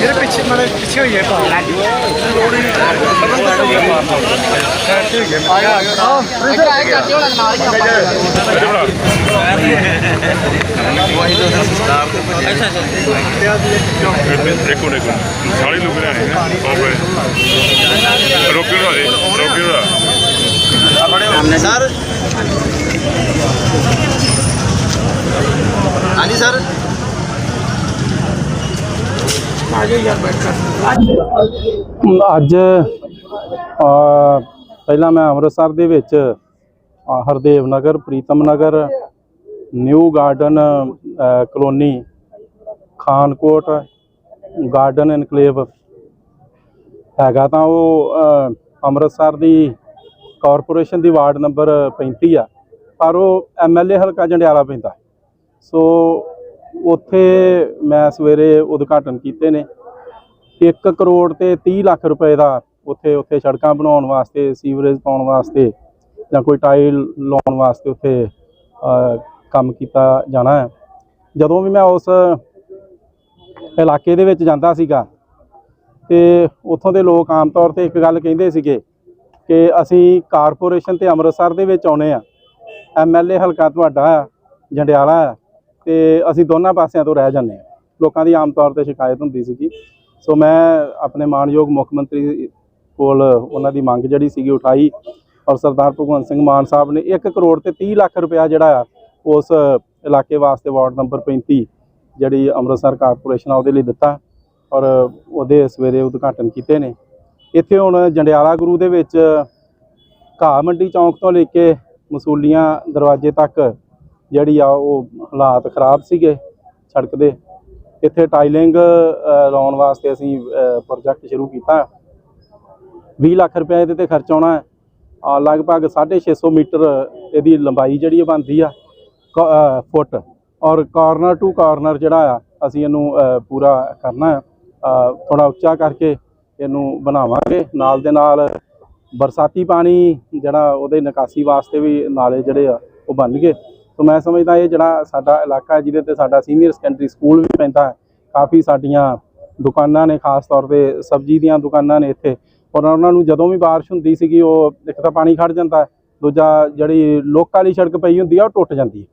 ਇਹਦੇ ਪਿੱਛੇ ਮਤਲਬ ਪਿੱਛੇ ਹੋਈ ਹੈ ਪਾ ਲੋੜ ਹੀ ਦੇਖੋ ਦੇਖੋ ਸਾਰੀ ਲੋਕ ਰਹੇ ਨੇ ਆਪਰੇ ਰੋਕਿਓ ਨਾ ਦੇ ਨਾ ਸਰ। ਹਾਂਜੀ ਸਰ। ਅੱਜ ਪਹਿਲਾਂ ਮੈਂ ਅੰਮ੍ਰਿਤਸਰ ਦੇ ਵਿੱਚ Hardev Nagar Pritam Nagar new garden colony Khankot garden enclave ਹੈਗਾ ਤਾਂ ਉਹ ਅੰਮ੍ਰਿਤਸਰ ਦੀ ਕਾਰਪੋਰੇਸ਼ਨ ਦੀ ਵਾਰਡ ਨੰਬਰ 35 ਆ, ਪਰ ਉਹ ਐਮਐਲਏ ਹਲਕਾ ਜੰਡਿਆਲਾ ਪੈਂਦਾ। ਸੋ ਉੱਥੇ ਮੈਂ ਸਵੇਰੇ ਉਦਘਾਟਨ ਕੀਤੇ ਨੇ। 1 ਕਰੋੜ ਤੇ 30 ਲੱਖ ਰੁਪਏ ਦਾ ਉੱਥੇ ਉੱਥੇ ਸੜਕਾਂ ਬਣਾਉਣ ਵਾਸਤੇ, ਸੀਵਰੇਜ ਪਾਉਣ ਵਾਸਤੇ ਜਾਂ ਕੋਈ ਟਾਈਲ ਲਾਉਣ ਵਾਸਤੇ ਉੱਥੇ ਕੰਮ ਕੀਤਾ ਜਾਣਾ ਹੈ। ਜਦੋਂ ਵੀ ਮੈਂ ਉਸ ਇਲਾਕੇ ਦੇ ਵਿੱਚ ਜਾਂਦਾ ਸੀਗਾ ਤੇ ਉੱਥੋਂ ਦੇ ਲੋਕ ਆਮ ਤੌਰ ਤੇ ਇੱਕ ਗੱਲ ਕਹਿੰਦੇ ਸੀਗੇ ਕਿ ਅਸੀਂ ਕਾਰਪੋਰੇਸ਼ਨ ਤੇ ਅੰਮ੍ਰਿਤਸਰ ਦੇ ਵਿੱਚ ਆਉਨੇ ਆ। ਐਮਐਲਏ ਹਲਕਾ ਤੁਹਾਡਾ ਆ, ਜੰਡਿਆਲਾ ਆ, ਤੇ ਅਸੀਂ ਦੋਨਾਂ ਪਾਸਿਆਂ ਤੋਂ ਰਹਿ ਜਾਂਦੇ ਆ। ਲੋਕਾਂ ਦੀ ਆਮ ਤੌਰ ਤੇ ਸ਼ਿਕਾਇਤ ਹੁੰਦੀ ਸੀਗੀ। ਸੋ ਮੈਂ ਆਪਣੇ ਮਾਨਯੋਗ ਮੁੱਖ ਮੰਤਰੀ ਕੋਲ ਉਹਨਾਂ ਦੀ ਮੰਗ ਜਿਹੜੀ ਸੀਗੀ ਉਠਾਈ ਔਰ ਸਰਦਾਰ ਭਗਵੰਤ ਸਿੰਘ ਮਾਨ ਸਾਹਿਬ ਨੇ 1 ਕਰੋੜ ਤੇ 30 ਲੱਖ ਰੁਪਇਆ ਜਿਹੜਾ ਆ, ਉਸ ਇਲਾਕੇ ਵਾਸਤੇ ਵਾਰਡ ਨੰਬਰ 35 ਜਿਹੜੀ ਅੰਮ੍ਰਿਤਸਰ ਕਾਰਪੋਰੇਸ਼ਨ ਆ, ਉਹਦੇ ਲਈ ਦਿੱਤਾ ਔਰ ਉਹਦੇ ਸਵੇਰੇ ਉਦਘਾਟਨ ਕੀਤੇ ਨੇ। ਇੱਥੇ ਹੁਣ ਜੰਡਿਆਲਾ ਗੁਰੂ ਦੇ ਵਿੱਚ ਘਾਹ ਮੰਡੀ ਚੌਂਕ ਤੋਂ ਲੈ ਕੇ ਮਸੂਲੀਆਂ ਦਰਵਾਜ਼ੇ ਤੱਕ ਜਿਹੜੀ ਆ ਉਹ ਹਾਲਾਤ ਖਰਾਬ ਸੀਗੇ ਸੜਕ ਦੇ। ਇੱਥੇ ਟਾਈਲਿੰਗ ਲਾਉਣ ਵਾਸਤੇ ਅਸੀਂ ਪ੍ਰੋਜੈਕਟ ਸ਼ੁਰੂ ਕੀਤਾ। 20 ਲੱਖ ਰੁਪਏ ਇਹਦੇ ਤੇ ਖਰਚ ਆਉਣਾ ਹੈ। ਆ, ਲਗਭਗ 650 ਮੀਟਰ ਇਹਦੀ ਲੰਬਾਈ ਜਿਹੜੀ ਇਹ ਬਣਦੀ ਆ, ਕ- ਫੁੱਟ। ਔਰ ਕਾਰਨਰ ਟੂ ਕਾਰਨਰ ਜਿਹੜਾ ਆ, ਅਸੀਂ ਇਹਨੂੰ ਪੂਰਾ ਕਰਨਾ ਹੈ। ਥੋੜਾ ਉੱਚਾ ਕਰਕੇ ਇਹਨੂੰ ਬਣਾਵਾਂਗੇ। ਨਾਲ ਦੇ ਨਾਲ ਬਰਸਾਤੀ ਪਾਣੀ ਜਿਹੜਾ ਉਹਦੇ ਨਿਕਾਸੀ ਵਾਸਤੇ ਵੀ ਨਾਲੇ ਜਿਹੜੇ ਆ ਉਹ ਬਣਨਗੇ ਸੋ ਮੈਂ ਸਮਝਦਾ ਇਹ ਜਿਹੜਾ ਸਾਡਾ ਇਲਾਕਾ ਜਿਹਦੇ ਤੇ ਸਾਡਾ ਸੀਨੀਅਰ ਸੈਕੰਡਰੀ ਸਕੂਲ ਵੀ ਪੈਂਦਾ ਹੈ ਕਾਫੀ ਸਾਡੀਆਂ ਦੁਕਾਨਾਂ ਨੇ ਖਾਸ ਤੌਰ ਤੇ ਸਬਜ਼ੀ ਦੀਆਂ ਦੁਕਾਨਾਂ ਨੇ ਇੱਥੇ। ਔਰ ਉਹਨਾਂ ਨੂੰ ਜਦੋਂ ਵੀ ਬਾਰਿਸ਼ ਹੁੰਦੀ ਸੀਗੀ ਉਹ ਇੱਕ ਤਾਂ ਪਾਣੀ ਖੜ ਜਾਂਦਾ ਦੂਜਾ ਜਿਹੜੀ ਲੋਕਾਂ ਵਾਲੀ ਸੜਕ ਪਈ ਹੁੰਦੀ ਆ ਉਹ ਟੁੱਟ ਜਾਂਦੀ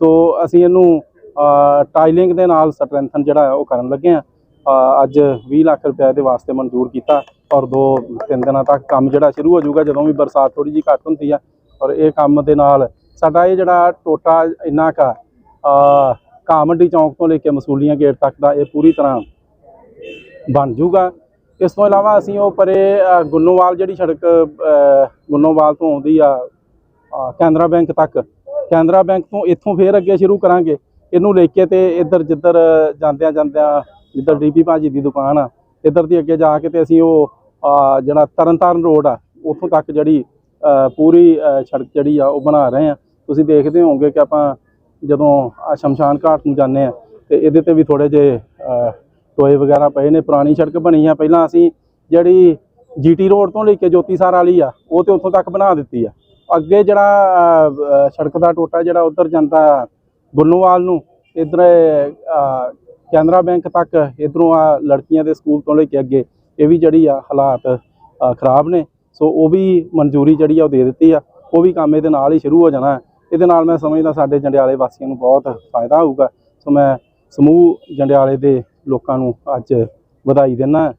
ਸੋ ਅਸੀਂ ਇਹਨੂੰ ਅ, ਟਾਈਲਿੰਗ ਦੇ ਨਾਲ ਸਟਰੈਂਥਨ ਜਿਹੜਾ ਉਹ ਕਰਨ ਲੱਗੇ ਆ ਅੱਜ 20 ਲੱਖ ਰੁਪਏ ਦੇ ਵਾਸਤੇ ਮਨਜ਼ੂਰ ਕੀਤਾ ਔਰ ਦੋ, ਤਿੰਨ ਦਿਨਾਂ ਤੱਕ ਕੰਮ ਜਿਹੜਾ ਸ਼ੁਰੂ ਹੋ ਜਾਊਗਾ, ਜਦੋਂ ਵੀ ਬਰਸਾਤ ਥੋੜੀ ਜਿਹੀ ਘੱਟ ਹੁੰਦੀ ਆ, ਔਰ ਇਹ ਕੰਮ ਦੇ ਨਾਲ ਸਾਡਾ ਇਹ ਜਿਹੜਾ ਟੋਟਾ ਇੰਨਾ ਕਾ ਕਾਮੰਡੀ ਚੌਂਕ ਤੋਂ ਲੈ ਕੇ ਮਸੂਲੀਆਂ ਗੇਟ ਤੱਕ ਦਾ ਇਹ ਪੂਰੀ ਤਰ੍ਹਾਂ ਬਣ ਜਾਊਗਾ। ਇਸ ਤੋਂ ਇਲਾਵਾ ਅਸੀਂ ਉਹ ਪਰੇ ਗੁੰਨੋਵਾਲ ਜਿਹੜੀ ਸੜਕ ਗੁੰਨੋਵਾਲ ਤੋਂ ਆਉਂਦੀ ਆ ਕੈਨਰਾ ਬੈਂਕ ਤੱਕ ਕੈਨਰਾ ਬੈਂਕ ਤੋਂ ਇੱਥੋਂ ਫੇਰ ਅੱਗੇ ਸ਼ੁਰੂ ਕਰਾਂਗੇ। ਇਹਨੂੰ ਲੈ ਕੇ ਤੇ ਇੱਧਰ ਜਿੱਧਰ ਜਾਂਦਿਆਂ ਜਾਂਦਿਆਂ ਜਿੱਧਰ ਡੀਪੀ ਭਾਜੀ ਦੀ ਦੁਕਾਨ ਆ, ਇੱਧਰ ਦੀ ਅੱਗੇ ਜਾ ਕੇ ਤੇ ਅਸੀਂ ਉਹ ਜਿਹੜਾ ਤਰਨਤਾਰਨ ਰੋਡ ਆ, ਉੱਥੋਂ ਤੱਕ ਜਿਹੜੀ ਪੂਰੀ ਸੜਕ ਜਿਹੜੀ ਆ, ਉਹ ਬਣਾ ਰਹੇ ਆ। ਤੁਸੀਂ ਦੇਖਦੇ ਹੋਵੋਗੇ ਕਿ ਆਪਾਂ ਜਦੋਂ ਸ਼ਮਸ਼ਾਨ ਘਾਟ ਨੂੰ ਜਾਂਦੇ ਆ, ਤੇ ਇਹਦੇ ਤੇ ਵੀ ਥੋੜੇ ਜੇ ਟੋਏ ਵਗੈਰਾ ਪਏ ਨੇ, ਪੁਰਾਣੀ ਸੜਕ ਬਣੀ ਆ। ਪਹਿਲਾਂ ਅਸੀਂ ਜਿਹੜੀ ਜੀਟੀ ਰੋਡ ਤੋਂ ਲੈ ਕੇ ਜੋਤੀਸਰ ਵਾਲੀ ਆ, ਉਹ ਤੇ ਉੱਥੋਂ ਤੱਕ ਬਣਾ ਦਿੱਤੀ ਆ। ਅੱਗੇ ਜਿਹੜਾ ਸੜਕ ਦਾ ਟੋਟਾ ਜਿਹੜਾ ਉਧਰ ਜਾਂਦਾ ਆ ਗੁੰਨੋਵਾਲ ਨੂੰ, ਇਧਰ ਕੈਨਰਾ ਬੈਂਕ ਤੱਕ ਇਧਰੋਂ ਆ ਲੜਕੀਆਂ ਦੇ ਸਕੂਲ ਤੋਂ ਲੈ ਕੇ ਅੱਗੇ, ਇਹ ਵੀ ਜਿਹੜੀ ਆ ਹਾਲਾਤ ਖਰਾਬ ਨੇ। ਸੋ ਉਹ ਵੀ ਮਨਜ਼ੂਰੀ ਜਿਹੜੀ ਆ ਉਹ ਦੇ ਦਿੱਤੀ ਆ। ਉਹ ਵੀ ਕੰਮ ਇਹਦੇ ਨਾਲ ਹੀ ਸ਼ੁਰੂ ਹੋ ਜਾਣਾ। ਇਹਦੇ ਨਾਲ ਮੈਂ ਸਮਝਦਾ ਸਾਡੇ ਜੰਡਿਆਲੇ ਵਾਸੀਆਂ ਨੂੰ ਬਹੁਤ ਫਾਇਦਾ ਹੋਊਗਾ। ਸੋ ਮੈਂ ਸਮੂਹ ਜੰਡਿਆਲੇ ਦੇ ਲੋਕਾਂ ਨੂੰ ਅੱਜ ਵਧਾਈ ਦਿੰਦਾ।